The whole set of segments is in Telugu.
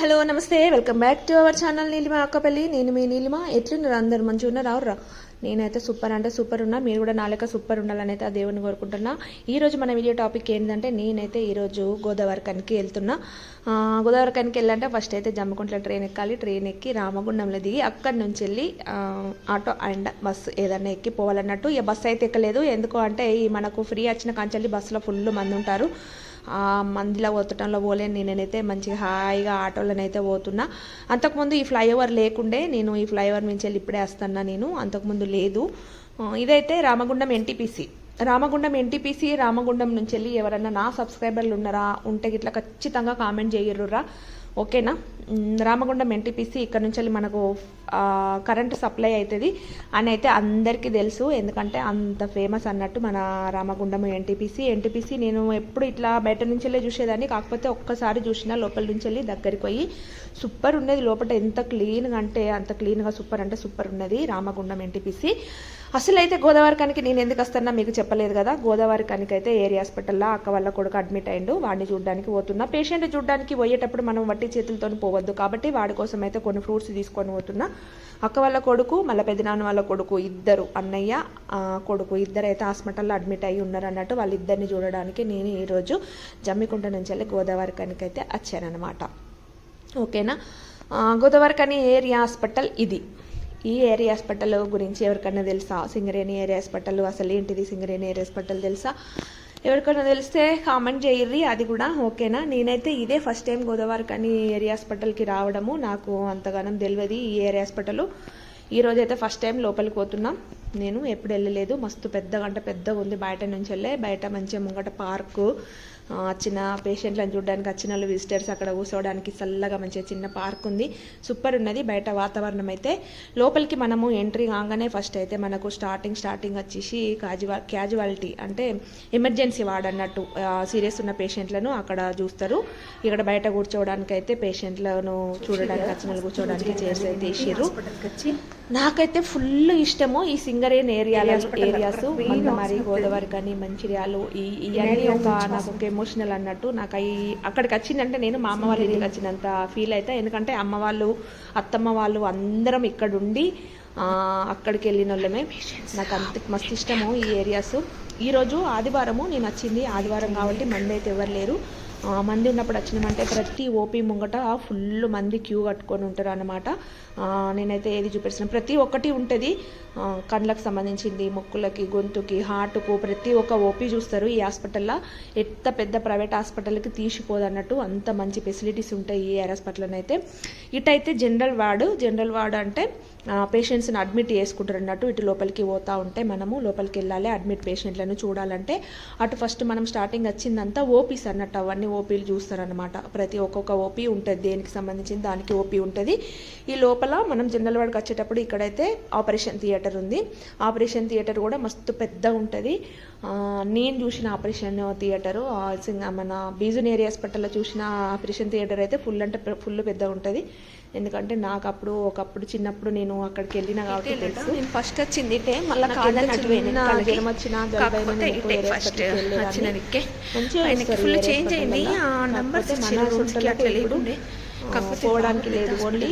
హలో నమస్తే. Welcome back to our channel Neelima Akkapalli. నేను మీ నీలిమ. ఎట్లున్నారు అందరు? మంచిగా ఉన్నారు? రావురా నేనైతే సూపర్ అంటే సూపర్ ఉన్నా. మీరు కూడా నాలుక సూపర్ ఉండాలని అయితే ఆ దేవుని కోరుకుంటున్నా. ఈరోజు మన వీడియో టాపిక్ ఏంటంటే నేనైతే ఈరోజు గోదావరి కనికి వెళ్తున్నా. గోదావరి కనికి వెళ్ళాలంటే ఫస్ట్ అయితే జమ్మకుంట్ల ట్రైన్ ఎక్కాలి. ట్రైన్ ఎక్కి రామగుండంలో దిగి అక్కడి నుంచి వెళ్ళి ఆటో అండ్ బస్సు ఏదన్నా ఎక్కి పోవాలన్నట్టు. ఈ బస్సు అయితే ఎక్కలేదు. ఎందుకు అంటే మనకు ఫ్రీ వచ్చిన కాంచెల్లి బస్సులో ఫుల్ మంది ఉంటారు. మందిలో వత్తటంలో పోలేను నేనైతే మంచిగా హాయిగా ఆటోలోనైతే పోతున్నా. అంతకుముందు ఈ ఫ్లైఓవర్ లేకుండే నేను ఈ ఫ్లైఓవర్ నుంచి వెళ్ళి ఇప్పుడే వస్తున్నా నేను అంతకుముందు లేదు. ఇదైతే రామగుండం ఎన్టీపీసీ. రామగుండం ఎన్టీపీసీ రామగుండం నుంచి వెళ్ళి ఎవరన్నా నా సబ్స్క్రైబర్లు ఉన్నారా ఉంటే ఇట్లా ఖచ్చితంగా కామెంట్ చేయరురా ఓకేనా? రామగుండం ఎన్టీపీసీ ఇక్కడ నుంచి వెళ్ళి మనకు కరెంట్ సప్లై అవుతుంది అని అయితే అందరికీ తెలుసు. ఎందుకంటే అంత ఫేమస్ అన్నట్టు మన రామగుండం ఎన్టీపీసీ. ఎన్టీపీసీ నేను ఎప్పుడు ఇట్లా బయట నుంచి వెళ్ళి చూసేదాన్ని. కాకపోతే ఒక్కసారి చూసినా లోపల నుంచి వెళ్ళి దగ్గరికి పోయి సూపర్ ఉన్నది. లోపల ఎంత క్లీన్గా అంటే అంత క్లీన్గా సూపర్ అంటే సూపర్ ఉన్నది రామగుండం ఎన్టీపీసీ. అసలు అయితే గోదావరి కనికి నేను ఎందుకు వస్తున్నా మీకు చెప్పలేదు కదా. గోదావరి కనికి అయితే ఏరియా హాస్పిటల్లో అక్క వాళ్ళ కొడుకు అడ్మిట్ అయిండు వాడిని చూడడానికి పోతున్నా. పేషెంట్ చూడడానికి పోయేటప్పుడు మనం వట్టి చేతులతో పోవద్దు కాబట్టి వాడి కోసం అయితే కొన్ని ఫ్రూట్స్ తీసుకొని పోతున్నా. అక్క వాళ్ళ కొడుకు మళ్ళీ పెద్దనాన్న వాళ్ళ కొడుకు ఇద్దరు అన్నయ్య కొడుకు ఇద్దరు అయితే హాస్పిటల్లో అడ్మిట్ అయ్యి ఉన్నారు అన్నట్టు వాళ్ళిద్దరిని చూడడానికి నేను ఈరోజు జమ్మికుంట నుంచి వెళ్ళి గోదావరి కనికి అయితే వచ్చానమాట ఓకేనా? ఆ, గోదావరి కని ఏరియా హాస్పిటల్ ఇది. ఈ ఏరియా హాస్పిటల్ గురించి ఎవరికైనా తెలుసా? సింగరేణి ఏరియా హాస్పిటల్ అసలు ఏంటిది సింగరేణి ఏరియా హాస్పిటల్ తెలుసా? ఎవరికైనా తెలిస్తే కామెంట్ చేయర్రి అది కూడా ఓకేనా? నేనైతే ఇదే ఫస్ట్ టైం గోదావరి కానీ ఏరియా హాస్పిటల్కి రావడము నాకు అంతగానం తెలియదు ఈ ఏరియా హాస్పిటల్. ఈరోజు అయితే ఫస్ట్ టైం లోపలికి పోతున్నాం. నేను ఎప్పుడు వెళ్ళలేదు. మస్తు పెద్దగా అంటే పెద్దగా ఉంది. బయట నుంచి వెళ్ళే బయట మంచిగా ముంగట పార్కు వచ్చిన పేషెంట్లను చూడడానికి వచ్చిన వాళ్ళు విజిటర్స్ అక్కడ కూర్చోవడానికి చల్లగా మంచిగా చిన్న పార్క్ ఉంది. సూపర్ ఉన్నది. బయట వాతావరణం అయితే లోపలికి మనము ఎంట్రీ కాగానే ఫస్ట్ అయితే మనకు స్టార్టింగ్ స్టార్టింగ్ వచ్చేసి క్యాజువల్ క్యాజువాలిటీ అంటే ఎమర్జెన్సీ వార్డ్ అన్నట్టు సీరియస్ ఉన్న పేషెంట్లను అక్కడ చూస్తారు. ఇక్కడ బయట కూర్చోవడానికి అయితే పేషెంట్లను చూడడానికి వచ్చిన వాళ్ళు కూర్చోవడానికి చైర్స్ అయితే వేసిర్రు నాకైతే ఫుల్ ఇష్టము ఈ సింగరేన్ ఏరియాల ఏరియాస్ మందమారి గోదావరి కానీ మంచిర్యాలు ఈ ఇవన్నీ ఒక నాకు ఒక ఎమోషనల్ అన్నట్టు నాకు అవి అక్కడికి వచ్చిందంటే నేను మా అమ్మ వాళ్ళ ఇంటికి వచ్చినంత ఫీల్ అయితే. ఎందుకంటే అమ్మ వాళ్ళు అత్తమ్మ వాళ్ళు అందరం ఇక్కడ ఉండి అక్కడికి వెళ్ళిన వాళ్ళమే నాకు అంత మస్తు ఇష్టము ఈ ఏరియాస్ ఈరోజు ఆదివారము నేను వచ్చింది ఆదివారం కాబట్టి మండే అయితే ఎవరు లేరు. మంది ఉన్నప్పుడు వచ్చినామంటే ప్రతి ఓపీ ముంగట ఫుల్ మంది క్యూ కట్టుకొని ఉంటారు అనమాట నేనైతే ఏది చూపిస్తున్నా ప్రతి ఒక్కటి ఉంటుంది. కళ్ళకు సంబంధించింది ముక్కులకి గొంతుకి హార్ట్కు ప్రతి ఒక్క ఓపీ చూస్తారు. ఈ హాస్పిటల్లో ఎంత పెద్ద ప్రైవేట్ హాస్పిటల్కి తీసిపోదు అన్నట్టు అంత మంచి ఫెసిలిటీస్ ఉంటాయి ఈ ఏర్ హాస్పిటల్ అయితే ఇటైతే జనరల్ వార్డు జనరల్ వార్డు అంటే పేషెంట్స్ని అడ్మిట్ చేసుకుంటారు అన్నట్టు ఇటు లోపలికి పోతా ఉంటే మనము లోపలికి వెళ్ళాలి అడ్మిట్ పేషెంట్లను చూడాలంటే. అటు ఫస్ట్ మనం స్టార్టింగ్ వచ్చిందంతా ఓపీస్ అన్నట్టు అవన్నీ ఓపీలు చూస్తారనమాట ప్రతి ఒక్కొక్క ఓపీ ఉంటుంది దేనికి సంబంధించిన దానికి ఓపీ ఉంటుంది. ఈ లోపల మనం జనరల్ వచ్చేటప్పుడు ఇక్కడైతే ఆపరేషన్ థియేటర్ ఉంది. ఆపరేషన్ థియేటర్ కూడా మస్తు పెద్ద ఉంటుంది. నేను చూసిన ఆపరేషన్ థియేటరు సింగ- మన బీజునేరి హాస్పిటల్లో చూసిన ఆపరేషన్ థియేటర్ అయితే ఫుల్ అంటే ఫుల్ పెద్ద ఉంటుంది. ఎందుకంటే నాకు అప్పుడు ఒకప్పుడు చిన్నప్పుడు నేను అక్కడికి వెళ్ళిన కాబట్టి తెలుసు. నేను ఫస్ట్ వచ్చింది ఇటే మళ్ళీ కాదని వచ్చినా, ఫుల్ చేంజ్ అయింది. ఆ నంబర్స్ మన రూమ్స్కి అట్లా లేకుండే. కాకపోతే పోవడానికి లేదు ఓన్లీ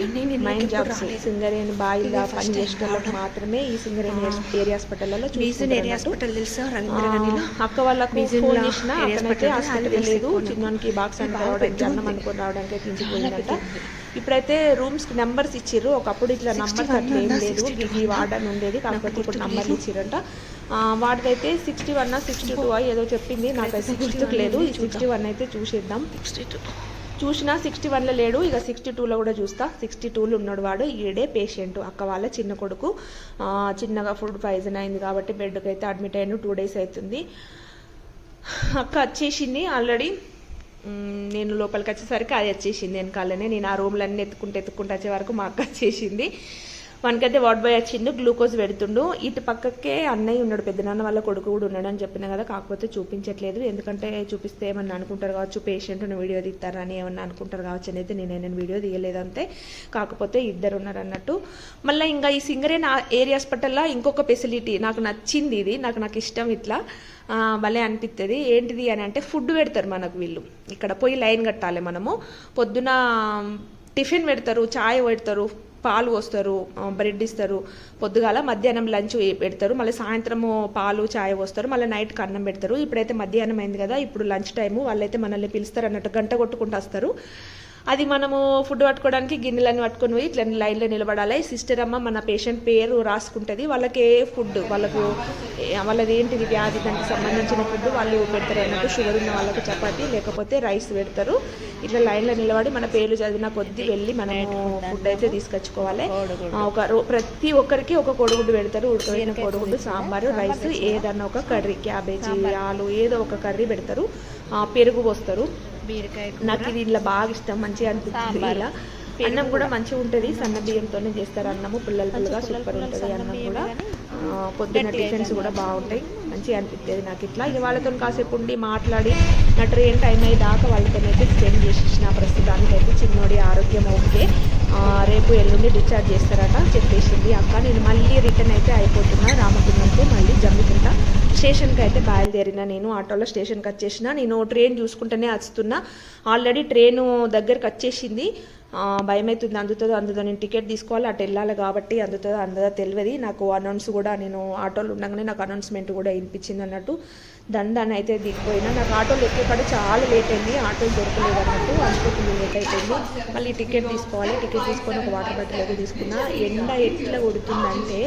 మైండ్ ఇంట్లోకి జాబ్స్. సింగరేణి బాయిగా పని చేసిన వాళ్ళకి. మాత్రమే ఈ సింగరేణి ఏరియా హాస్పిటల్లో అక్క వాళ్ళకు ఫోన్ చేసిన అక్కడైతే హాస్పిటల్ లేదు. తెలుసు చిన్నోనికి బాక్స్ బాగా రావడానికి అన్నం. అనుకుని రావడానికి ఇంటికి పోయిందంట. ఇప్పుడైతే రూమ్స్కి నెంబర్స్ ఇచ్చిర్రు. ఒకప్పుడు ఇట్లా 61 నంబర్స్ అట్లా ఏం? లేదు. 62 ఈ వార్డన్ ఉండేది. కాకపోతే ఇప్పుడు నంబర్లు. ఇచ్చిరంట వాడిదైతే సిక్స్టీ వన్ సిక్స్టీ టూ ఏదో చెప్పింది. నాకైతే 61 గుర్తుకు లేదు. ఈ. సిక్స్టీ వన్ అయితే చూసేద్దాం. స్ట్రీట్ చూసినా సిక్స్టీ వన్లో లేడు. ఇక సిక్స్టీ టూలో కూడా చూస్తా. సిక్స్టీ టూలో ఉన్నాడు వాడు. ఈడే పేషెంట్ అక్క వాళ్ళ చిన్న కొడుకు. ఆ, చిన్నగా ఫుడ్ పాయిజన్ అయింది కాబట్టి బెడ్కి అయితే అడ్మిట్ అయ్యాను టూ డేస్ అవుతుంది. అక్క వచ్చేసింది. ఆల్రెడీ నేను లోపలికి వచ్చేసరికి అది వచ్చేసింది వెనకాలనే. నేను ఆ రూమ్లన్నీ ఎత్తుకుంటూ ఎత్తుకుంటూ వచ్చే వరకు మా అక్క వచ్చేసింది. వానికైతే వార్డ్ బాయ్ వచ్చిండు గ్లూకోజ్ పెడుతుండు. ఇటు పక్కకే అన్నయ్య ఉన్నాడు పెద్దనాన్న వాళ్ళ కొడుకు కూడా ఉన్నాడు అని చెప్పిన కదా కాకపోతే చూపించట్లేదు. ఎందుకంటే చూపిస్తే ఏమన్నా అనుకుంటారు కావచ్చు పేషెంట్ వీడియో తీస్తారని ఏమన్నా అనుకుంటారు కావచ్చు అనేది నేను నేను వీడియో తీయలేదు అంతే. కాకపోతే ఇద్దరు ఉన్నారు అన్నట్టు. మళ్ళీ ఇంకా ఈ సింగరే నా ఏరియా హాస్పిటల్లో ఇంకొక ఫెసిలిటీ నాకు నచ్చింది ఇది నాకు నాకు ఇష్టం ఇట్లా. భలే అనిపిస్తుంది ఏంటిది అని అంటే ఫుడ్ పెడతారు మనకు వీళ్ళు. ఇక్కడ పోయి లైన్ కట్టాలి మనము. పొద్దున టిఫిన్ పెడతారు చాయ్ పెడతారు. పాలు పోస్తారు బ్రెడ్ ఇస్తారు. పొద్దుగాల మధ్యాహ్నం లంచ్ పెడతారు. మళ్ళీ సాయంత్రము పాలు చాయ్ పోస్తారు. మళ్ళీ నైట్కి అన్నం పెడతారు. ఇప్పుడైతే మధ్యాహ్నం అయింది కదా ఇప్పుడు లంచ్ టైము. వాళ్ళైతే మనల్ని పిలుస్తారు అన్నట్టు గంట కొట్టుకుంటూ వస్తారు. అది మనము ఫుడ్ పట్టుకోవడానికి గిన్నెలన్నీ పట్టుకొని పోయి ఇట్లా లైన్లో నిలబడాలి. సిస్టర్ అమ్మ మన పేషెంట్ పేరు రాసుకుంటుంది. వాళ్ళకి ఏ ఫుడ్ వాళ్ళకు వాళ్ళది ఏంటిది వ్యాధి దానికి సంబంధించిన ఫుడ్ వాళ్ళు పెడతారు అన్నట్టు షుగర్ ఉన్న వాళ్ళకి చపాతి లేకపోతే రైస్ పెడతారు. ఇట్లా లైన్లో నిలబడి మన పేర్లు చదివిన కొద్దీ వెళ్ళి మనము ఫుడ్ అయితే తీసుకొచ్చుకోవాలి. ఒక ప్రతి ఒక్కరికి ఒక కోడిగుడ్డు పెడతారు. ఉడకబెట్టిన కోడిగుడ్డు సాంబారు రైస్ ఏదన్నా ఒక కర్రీ క్యాబేజీ ఆలు ఏదో ఒక కర్రీ పెడతారు. ఆ, పెరుగు పోస్తారు. బీరకాయ నాకు ఇది ఇలా బాగా ఇష్టం మంచిగా అనిపిస్తుంది ఇలా. అన్నం కూడా మంచిగా ఉంటుంది సన్న బియ్యంతోనే చేస్తారు అన్నము పుల్లల పుల్లగా సూపర్ ఉంటుంది అన్నం కూడా. పొద్దున్న టిఫిన్స్ కూడా బాగుంటాయి మంచిగా అనిపిస్తుంది నాకు ఇట్లా. ఇక వాళ్ళతో కాసేపు ఉండి మాట్లాడి నా ట్రైన్ టైం అయ్యేదాకా వాళ్ళతో అయితే స్పెండ్ చేసేసిన ప్రస్తుతానికి అయితే చిన్నోడి ఆరోగ్యం ఓకే. రేపు ఎల్లుండి డిశ్చార్జ్ చేస్తారట చెప్పేసింది. అక్క నేను మళ్ళీ రిటర్న్ అయితే అయిపోతున్నా రామకుండంకు మళ్ళీ జమ్మికుంటా. స్టేషన్కి అయితే బయలుదేరిన నేను ఆటోలో స్టేషన్కి వచ్చేసిన. నేను ట్రైన్ చూసుకుంటూనే వస్తున్నా. ఆల్రెడీ ట్రైన్ దగ్గరికి వచ్చేసింది. భయం అవుతుంది అందుతుందో అందుతో నేను టికెట్ తీసుకోవాలి. అటు వెళ్ళాలి కాబట్టి అందుతుందో అందదో తెలియదు. నాకు అనౌన్స్ కూడా నేను ఆటోలు ఉండగానే నాకు అనౌన్స్మెంట్ కూడా వినిపించింది అన్నట్టు దండాన్ని అయితే దిగిపోయినా. నాకు ఆటోలు ఎక్కేపాటు చాలా లేట్ అయింది. ఆటోలు దొరకలేదు అన్నట్టు అనుకుంటుంది లేట్ అయిపోయింది. మళ్ళీ టికెట్ తీసుకోవాలి. టికెట్ తీసుకొని ఒక వాటర్ బాటిల్ అయితే తీసుకున్నా. ఎండ ఎట్లా కొడుతుందంటే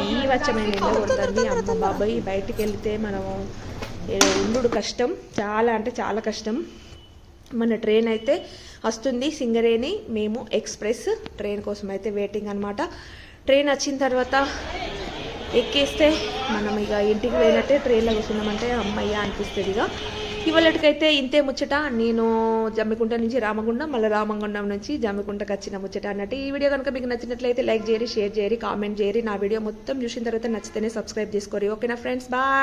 బీవచ్చమైన ఎండ కొడుతుంది. అమ్మ బాబాయ్. బయటికి వెళ్తే మనం ఉండు కష్టం. చాలా అంటే చాలా కష్టం. మన ట్రైన్ అయితే వస్తుంది సింగరేణి. మేము ఎక్స్ప్రెస్ ట్రైన్ కోసం అయితే వెయిటింగ్ అనమాట ట్రైన్ వచ్చిన తర్వాత ఎక్కేస్తే మనం ఇక ఇంటికి పోయినట్టే ట్రైన్లో కూర్చున్నామంటే అమ్మయ్య అనిపిస్తుంది ఇక. ఇవాళకైతే ఇంతే ముచ్చట. నేను జమ్మికుంట నుంచి రామగుండం మళ్ళీ రామగుండం నుంచి జమ్మికుంటకు వచ్చిన ముచ్చట అన్నట్టు. ఈ వీడియో కనుక మీకు నచ్చినట్లయితే లైక్ చేయరి షేర్ చేయరి కామెంట్ చేయరి నా వీడియో మొత్తం చూసిన తర్వాత నచ్చితేనే సబ్స్క్రైబ్ చేసుకోరి ఓకేనా ఫ్రెండ్స్ బాయ్